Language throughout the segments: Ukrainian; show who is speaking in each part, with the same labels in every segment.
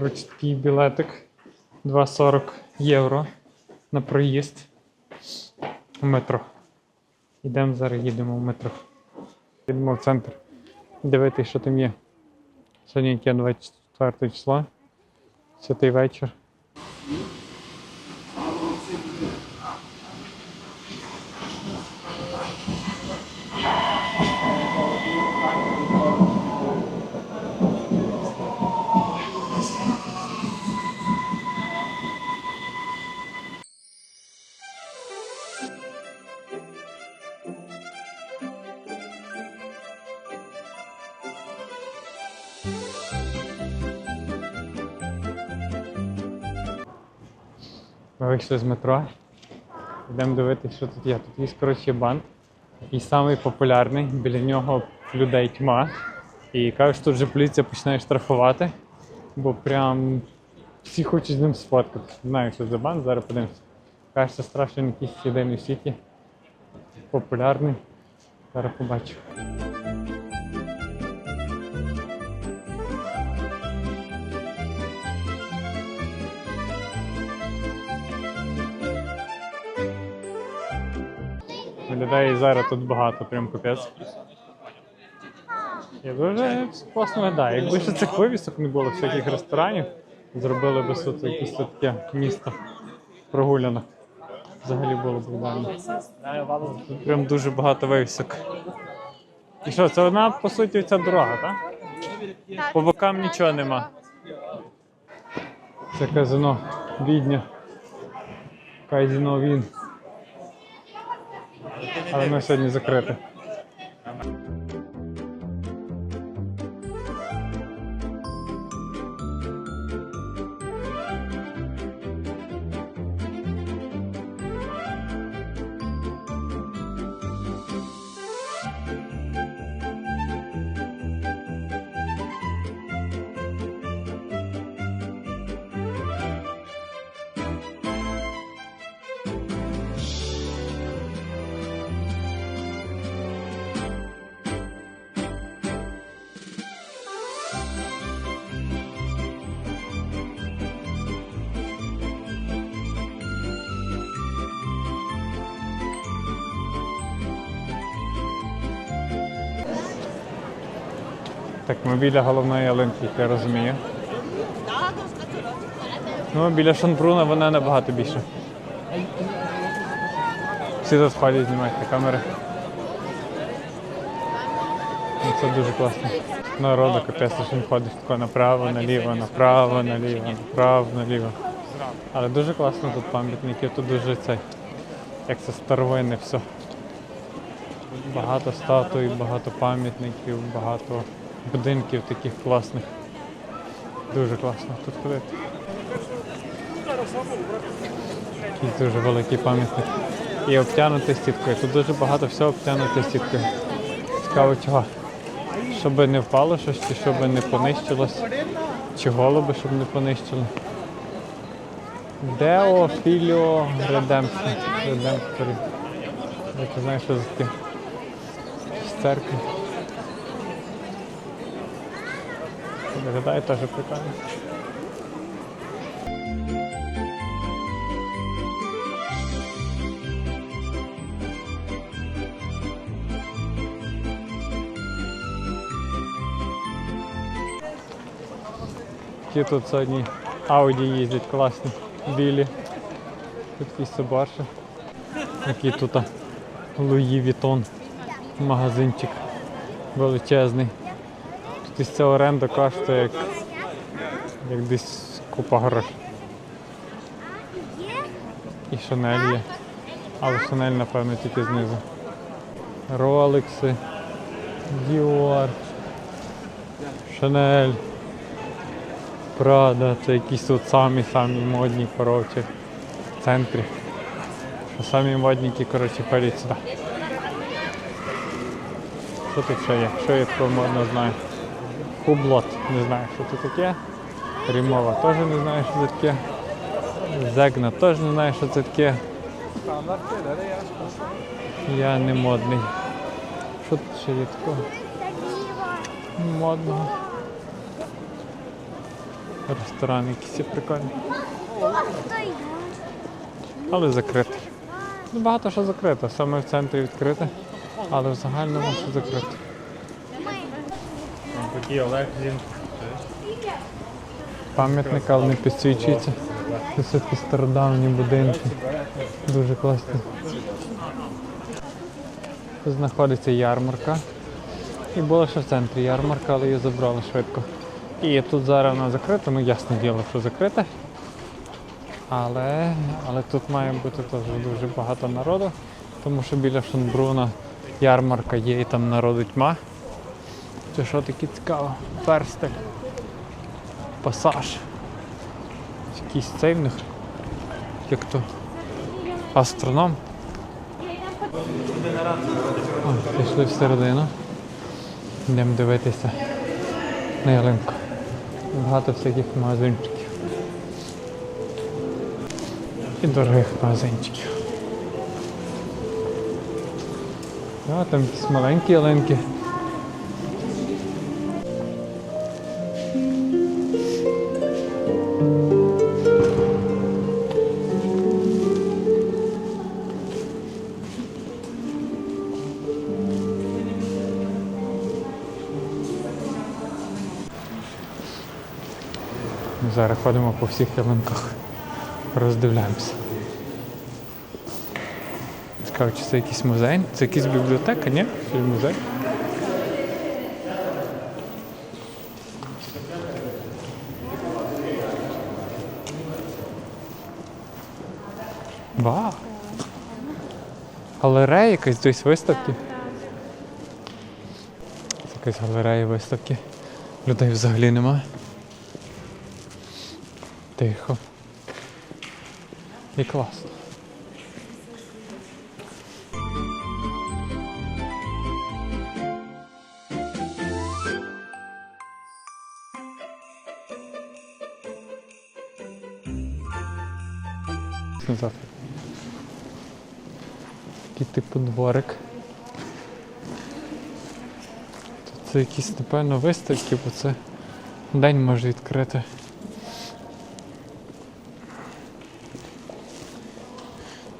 Speaker 1: Такий білетик 2,40 євро на проїзд в метро. Йдемо зараз, їдемо в метро. Йдемо в центр. Дивитися, що там є. Сьогодні яке 24 число. Святий вечір. Ми вийшли з метро. Йдемо дивитися, що тут є. Тут є, коротше, банк. Який самий популярний, біля нього людей тьма. І кажуть, що тут вже поліція починає штрафувати, бо прям всі хочуть з ним сфоткатися. Не знаю, що за банк, зараз подивимося. Кажеться, страшно якийсь єдиний в світі. Популярний. Зараз побачу. Людей зараз тут багато, прям капець. І дуже класно виглядає. Якби ще цих вивісок не було, всяких ресторанів, зробили би тут якесь таке місто прогуляно. Взагалі було б ідеально. Прям дуже багато вивісок. І що, це одна, по суті, ця дорога, так? По бокам нічого нема. Це казино Відня. Казино Він. Але воно сьогодні закрите. Так, ми біля головної ялинки, я розумію. Ну, біля Шанбруна вона набагато більше. Всі тут ходять, знімають на камери. Ну, Це дуже класно. Народу капець, що він ходить тако направо, наліво, направо, наліво, направо, наліво. Але дуже класно тут пам'ятники, тут дуже цей, як це старовинне все. Багато статуй, багато пам'ятників, багато будинків таких класних. Дуже класно тут ходити. Якийсь дуже великий пам'ятник. І обтягнутий сіткою. Тут дуже багато всього обтягнуто сіткою. Цікаво чого. Щоб не впало щось, чи щоб не понищилось, чи голуби, щоб не понищили. Део Філіо Редемпшн. Редемпторі. Я що це таке. З церкви. Виглядає теж прикольно. Які тут сьогодні Ауді їздять класні, білі. Тут якісь собарші. Який тут Луї Вітон магазинчик величезний. Із ця оренда коштує як, як десь купа грошей. І Шанель є. Але Шанель, напевно, тільки знизу. Ролекси, Діор, Шанель, Прада, це якісь тут самі-самі модні, коротше, в центрі. Що самі модненькі, коротше, ходять сюди. Що тут ще є? Що я такого модно знаю? Хублот, не знаю, що це таке. Рімова теж не знаю, що це таке. Зегна теж не знаю, що це таке. Я не модний. Що тут ще є такого? Модного. Ресторан якийсь прикольний. Але закритий. Ну, багато що закрито. Саме в центрі відкрите, але в загальному все закрито. Такий Олег Зін. Пам'ятник, але не підсвічується. Це все такі стародавні будинки. Дуже класні. Тут знаходиться ярмарка. І була ще в центрі ярмарка, але її забрали швидко. І тут зараз вона закрита, ну ясне діло, що закрита. Але, але тут має бути теж дуже багато народу, тому що біля Шонбруна ярмарка є і там народу тьма. Це що таке цікаво? Перстель. Пасаж. Якийсь цей в них. Як то астроном. О, пішли всередину. Йдемо дивитися на ялинку. Багато всяких магазинчиків. І дорогих магазинчиків. А, там якісь маленькі ялинки. Зараз ходимо по всіх ялинках, роздивляємося. Цікаво, чи це якийсь музей? Це якась бібліотека, ні? Чи музей? Вау! Галерея якась десь виставки. Це якась галерея виставки. Людей взагалі немає. Тихо. І класно. Назад. Такий типу дворик. Тут це якісь, напевно, виставки, бо це день може відкрити.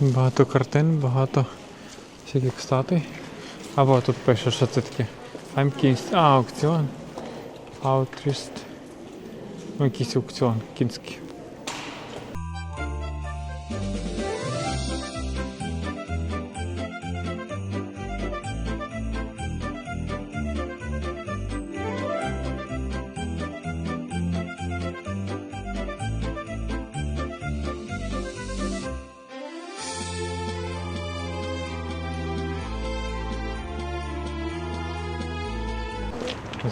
Speaker 1: Багато картин, багато всяких статуй. Або тут пише, що це таке. Амкінст. А, аукціон. Аутріст. Ну, якийсь аукціон кінський.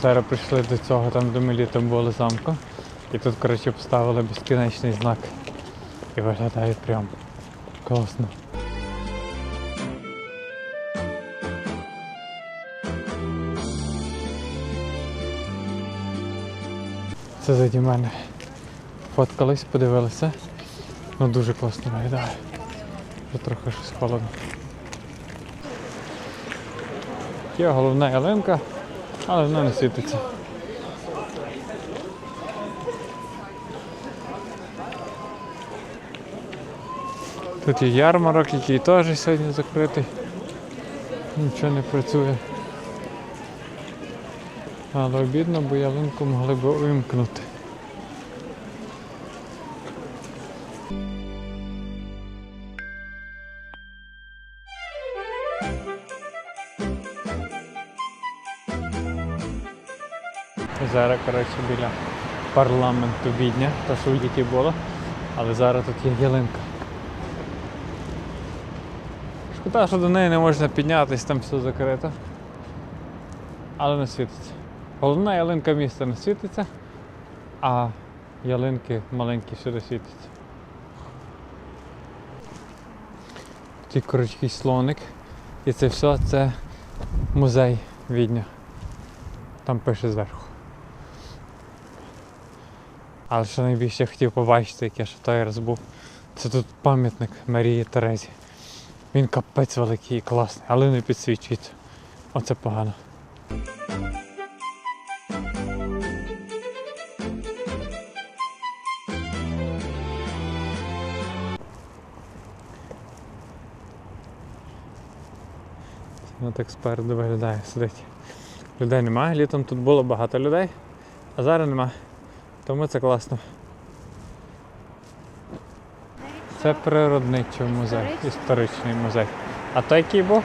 Speaker 1: Зараз прийшли до цього, там де ми літом були замку. І тут, коротше, поставили безкінечний знак. І виглядає прям класно. Це заді мене. Фоткались, подивилися. Ну дуже класно виглядає. Вже трохи щось холодно. Є головна ялинка, але вона не світиться. Тут є ярмарок, який теж сьогодні закритий. Нічого не працює. Але обідно, бо ялинку могли б увімкнути. Зараз, коротше, біля парламенту Відня, то що в діті було, але зараз тут є ялинка. Шкода, що до неї не можна піднятися, там все закрито. Але не світиться. Головна ялинка міста не світиться, а ялинки маленькі сюди світяться. Такий короткий слоник. І це все це музей Відня. Там пише зверху. Але що найбільше хотів побачити, як я ще той раз був, це тут пам'ятник Марії Терезі. Він капець великий і класний, але не підсвічується. Оце погано. Ну так спереду виглядає, сидить. Людей немає, літом тут було багато людей, а зараз немає. Тому це класно. Це природничий музей,
Speaker 2: Історичний?
Speaker 1: музей. А той який був?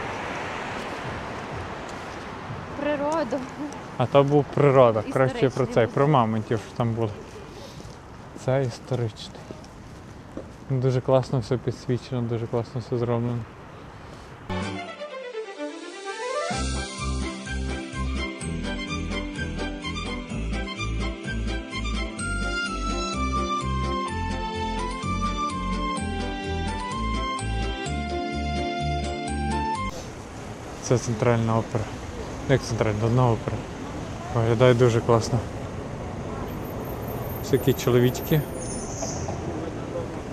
Speaker 2: Природу.
Speaker 1: А то був природа. Краще про цей, про мамонтів, що там були. Це історичний. Дуже класно все підсвічено, дуже класно все зроблено. Це центральна опера. Як центральна одна опера. Виглядає дуже класно. Всякі чоловічки.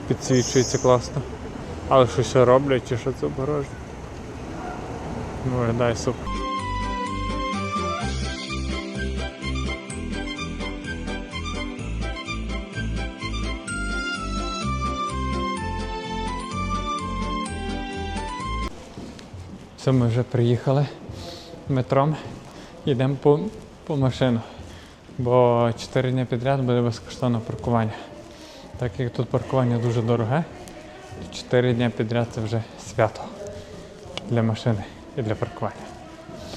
Speaker 1: Підсвічується класно. Але що ще роблять чи що це обгорожує. Виглядає супер. Все, ми вже приїхали метром. Йдемо по, по машину. Бо 4 дні підряд буде безкоштовне паркування. Так як тут паркування дуже дороге, то 4 дні підряд це вже свято для машини і для паркування.